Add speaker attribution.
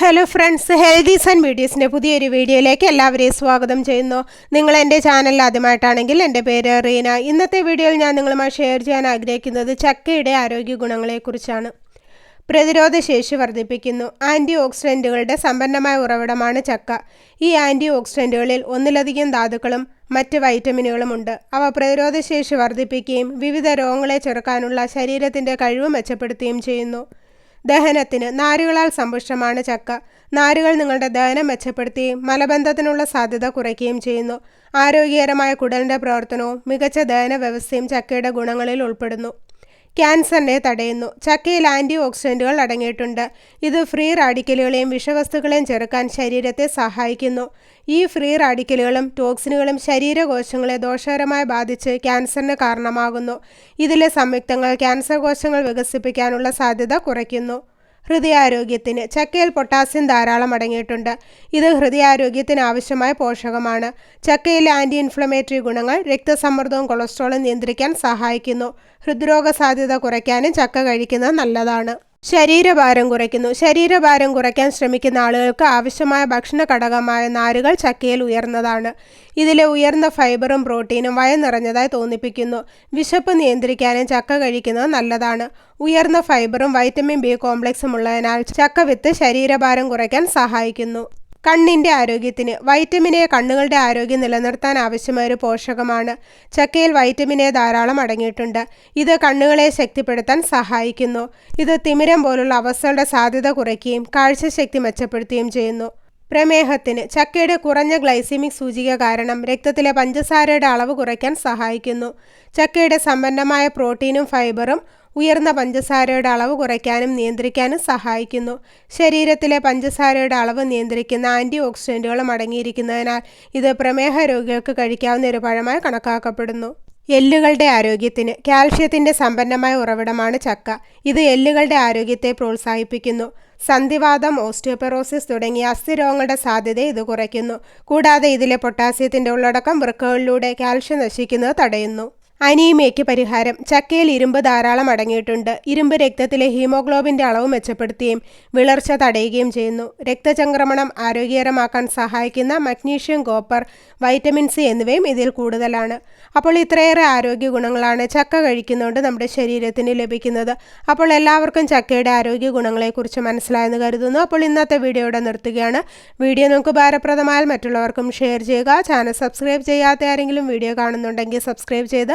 Speaker 1: Hello friends healthies and വീഡിയോസിന്റെ പുതിയൊരു വീഡിയോയിലേക്ക് എല്ലാവരെയും സ്വാഗതം ചെയ്യുന്നു. നിങ്ങൾ എന്റെ ചാനൽ ആദ്യമായിട്ടാണെങ്കിൽ എന്റെ പേര് റീന. ഇന്നത്തെ വീഡിയോയിൽ ഞാൻ നിങ്ങളുമായി ഷെയർ ചെയ്യാൻ ആഗ്രഹിക്കുന്നത് ചക്കയുടെ ആരോഗ്യ ഗുണങ്ങളെക്കുറിച്ചാണ്. പ്രതിരോധ ശേഷി വർദ്ധിപ്പിക്കുന്നു. ആന്റി ഓക്സിഡന്റുകളുടെ സമ്പന്നമായ ഉറവിടമാണ് ചക്ക. ഈ ആന്റി ഓക്സിഡന്റുകളിൽ ഒന്നിലധികം ധാതുക്കളും മറ്റ് വൈറ്റമിനുകളും ഉണ്ട്. അവ പ്രതിരോധശേഷി വർദ്ധിപ്പിക്കുകയും വിവിധ രോഗങ്ങളെ ചെറുക്കാനുള്ള ശരീരത്തിന്റെ കഴിവ് മെച്ചപ്പെടുത്തുകയും ചെയ്യുന്നു. ദഹനത്തിന് നാരുകളാൽ സമ്പുഷ്ടമാണ് ചക്ക. നാരുകൾ നിങ്ങളുടെ ദഹനം മെച്ചപ്പെടുത്തുകയും മലബന്ധത്തിനുള്ള സാധ്യത കുറയ്ക്കുകയും ചെയ്യുന്നു. ആരോഗ്യകരമായ കുടലിന്റെ പ്രവർത്തനവും മികച്ച ദഹന വ്യവസ്ഥയും ചക്കയുടെ ഗുണങ്ങളിൽ ഉൾപ്പെടുന്നു. ക്യാൻസറിനെ തടയുന്നു. ചക്കയിൽ ആന്റി ഓക്സിഡന്റുകൾ അടങ്ങിയിട്ടുണ്ട്. ഇത് ഫ്രീ റാഡിക്കലുകളെയും വിഷവസ്തുക്കളെയും ചെറുക്കാൻ ശരീരത്തെ സഹായിക്കുന്നു. ഈ ഫ്രീ റാഡിക്കലുകളും ടോക്സിനുകളും ശരീരകോശങ്ങളെ ദോഷകരമായി ബാധിച്ച് ക്യാൻസറിന് കാരണമാകുന്നു. ഇതിലെ സംയുക്തങ്ങൾ ക്യാൻസർ കോശങ്ങൾ വികസിപ്പിക്കാനുള്ള സാധ്യത കുറയ്ക്കുന്നു. ഹൃദയാരോഗ്യത്തിന് ചക്കയിൽ പൊട്ടാസ്യം ധാരാളം അടങ്ങിയിട്ടുണ്ട്. ഇത് ഹൃദയാരോഗ്യത്തിന് ആവശ്യമായ പോഷകമാണ്. ചക്കയിലെ ആന്റി ഇൻഫ്ലമേറ്ററി ഗുണങ്ങൾ രക്തസമ്മർദ്ദവും കൊളസ്ട്രോളും നിയന്ത്രിക്കാൻ സഹായിക്കുന്നു. ഹൃദ്രോഗ സാധ്യത കുറയ്ക്കാനും ചക്ക കഴിക്കുന്നത് നല്ലതാണ്. ശരീരഭാരം കുറയ്ക്കുന്നു. ശരീരഭാരം കുറയ്ക്കാൻ ശ്രമിക്കുന്ന ആളുകൾക്ക് ആവശ്യമായ ഭക്ഷണ ഘടകമായ നാരുകൾ ചക്കയിൽ ഉയർന്നതാണ്. ഇതിലെ ഉയർന്ന ഫൈബറും പ്രോട്ടീനും വയ നിറഞ്ഞതായി തോന്നിപ്പിക്കുന്നു. വിശപ്പ് നിയന്ത്രിക്കാനും ചക്ക കഴിക്കുന്നത് നല്ലതാണ്. ഉയർന്ന ഫൈബറും വൈറ്റമിൻ ബി കോംപ്ലക്സും ഉള്ളതിനാൽ ചക്ക വിത്ത് ശരീരഭാരം കുറയ്ക്കാൻ സഹായിക്കുന്നു. കണ്ണിന്റെ ആരോഗ്യത്തിന് വൈറ്റമിൻ എ കണ്ണുകളുടെ ആരോഗ്യം നിലനിർത്താൻ ആവശ്യമായ ഒരു പോഷകമാണ്. ചക്കയിൽ വൈറ്റമിൻ എ ധാരാളം അടങ്ങിയിട്ടുണ്ട്. ഇത് കണ്ണുകളെ ശക്തിപ്പെടുത്താൻ സഹായിക്കുന്നു. ഇത് തിമിരം പോലുള്ള അവസ്ഥകളുടെ സാധ്യത കുറയ്ക്കുകയും കാഴ്ചശക്തി മെച്ചപ്പെടുത്തുകയും ചെയ്യുന്നു. പ്രമേഹത്തിന് ചക്കയുടെ കുറഞ്ഞ ഗ്ലൈസിമിക് സൂചിക കാരണം രക്തത്തിലെ പഞ്ചസാരയുടെ അളവ് കുറയ്ക്കാൻ സഹായിക്കുന്നു. ചക്കയുടെ സമ്പന്നമായ പ്രോട്ടീനും ഫൈബറും ഉയർന്ന പഞ്ചസാരയുടെ അളവ് കുറയ്ക്കാനും നിയന്ത്രിക്കാനും സഹായിക്കുന്നു. ശരീരത്തിലെ പഞ്ചസാരയുടെ അളവ് നിയന്ത്രിക്കുന്ന ആന്റി ഓക്സിഡന്റുകളും അടങ്ങിയിരിക്കുന്നതിനാൽ ഇത് പ്രമേഹ രോഗികൾക്ക് കഴിക്കാവുന്ന ഒരു പഴമായി കണക്കാക്കപ്പെടുന്നു. എല്ലുകളുടെ ആരോഗ്യത്തിന് കാൽഷ്യത്തിന്റെ സമ്പന്നമായ ഉറവിടമാണ് ചക്ക. ഇത് എല്ലുകളുടെ ആരോഗ്യത്തെ പ്രോത്സാഹിപ്പിക്കുന്നു. സന്ധിവാദം ഓസ്റ്റിയോപെറോസിസ് തുടങ്ങിയ അസ്ഥിരോഗങ്ങളുടെ സാധ്യത ഇത് കുറയ്ക്കുന്നു. കൂടാതെ ഇതിലെ പൊട്ടാസ്യത്തിന്റെ ഉള്ളടക്കം വൃക്കകളിലൂടെ കാൽഷ്യം നശിക്കുന്നത് തടയുന്നു. അനീമിയയ്ക്ക് പരിഹാരം. ചക്കയിൽ ഇരുമ്പ് ധാരാളം അടങ്ങിയിട്ടുണ്ട്. ഇരുമ്പ് രക്തത്തിലെ ഹീമോഗ്ലോബിന്റെ അളവ് മെച്ചപ്പെടുത്തുകയും വിളർച്ച തടയുകയും ചെയ്യുന്നു. രക്തചംക്രമണം ആരോഗ്യകരമാക്കാൻ സഹായിക്കുന്ന മഗ്നീഷ്യം കോപ്പർ വൈറ്റമിൻ സി എന്നിവയും ഇതിൽ കൂടുതലാണ്. അപ്പോൾ ഇത്രയേറെ ആരോഗ്യ ഗുണങ്ങളാണ് ചക്ക കഴിക്കുന്നതുകൊണ്ട് നമ്മുടെ ശരീരത്തിന് ലഭിക്കുന്നത്. അപ്പോൾ എല്ലാവർക്കും ചക്കയുടെ ആരോഗ്യ ഗുണങ്ങളെക്കുറിച്ച് മനസ്സിലായെന്ന് കരുതുന്നു. അപ്പോൾ ഇന്നത്തെ വീഡിയോയുടെ നിർത്തുകയാണ്. വീഡിയോ നമുക്ക് ഭാരപ്രദമായാൽ മറ്റുള്ളവർക്കും ഷെയർ ചെയ്യുക. ചാനൽ സബ്സ്ക്രൈബ് ചെയ്യാത്ത ആരെങ്കിലും വീഡിയോ കാണുന്നുണ്ടെങ്കിൽ സബ്സ്ക്രൈബ് ചെയ്ത്